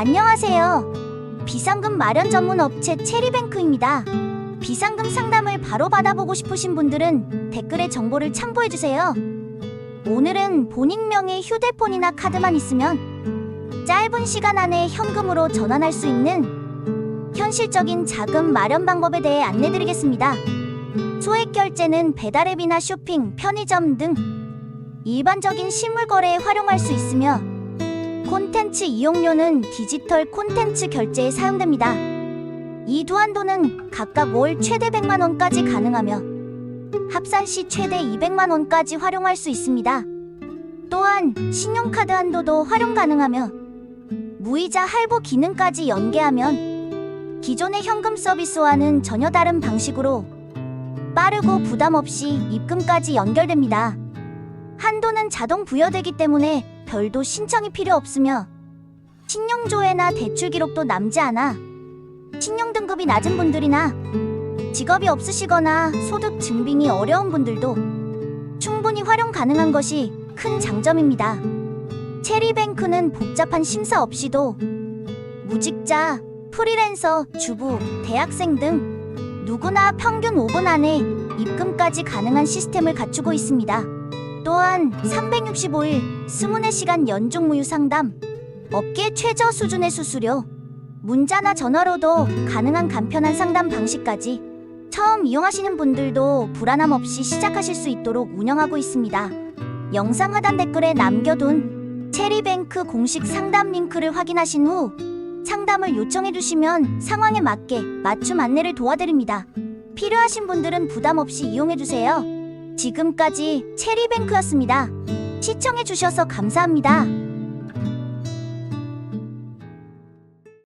안녕하세요. 비상금 마련 전문 업체 체리뱅크입니다. 비상금 상담을 바로 받아보고 싶으신 분들은 댓글에 정보를 참고해 주세요. 오늘은 본인 명의 휴대폰이나 카드만 있으면 짧은 시간 안에 현금으로 전환할 수 있는 현실적인 자금 마련 방법에 대해 안내드리겠습니다. 소액 결제는 배달앱이나 쇼핑, 편의점 등 일반적인 실물 거래에 활용할 수 있으며 콘텐츠 이용료는 디지털 콘텐츠 결제에 사용됩니다. 이 두 한도는 각각 월 최대 100만 원까지 가능하며 합산 시 최대 200만 원까지 활용할 수 있습니다. 또한 신용카드 한도도 활용 가능하며 무이자 할부 기능까지 연계하면 기존의 현금 서비스와는 전혀 다른 방식으로 빠르고 부담 없이 입금까지 연결됩니다. 한도는 자동 부여되기 때문에 별도 신청이 필요 없으며 신용조회나 대출 기록도 남지 않아 신용 등급이 낮은 분들이나 직업이 없으시거나 소득 증빙이 어려운 분들도 충분히 활용 가능한 것이 큰 장점입니다. 체리뱅크는 복잡한 심사 없이도 무직자, 프리랜서, 주부, 대학생 등 누구나 평균 5분 안에 입금까지 가능한 시스템을 갖추고 있습니다. 또한 365일 24시간 연중 무휴 상담, 업계 최저 수준의 수수료, 문자나 전화로도 가능한 간편한 상담 방식까지 처음 이용하시는 분들도 불안함 없이 시작하실 수 있도록 운영하고 있습니다. 영상 하단 댓글에 남겨둔 체리뱅크 공식 상담 링크를 확인하신 후 상담을 요청해 주시면 상황에 맞게 맞춤 안내를 도와드립니다. 필요하신 분들은 부담 없이 이용해 주세요. 지금까지 체리뱅크였습니다. 시청해 주셔서 감사합니다.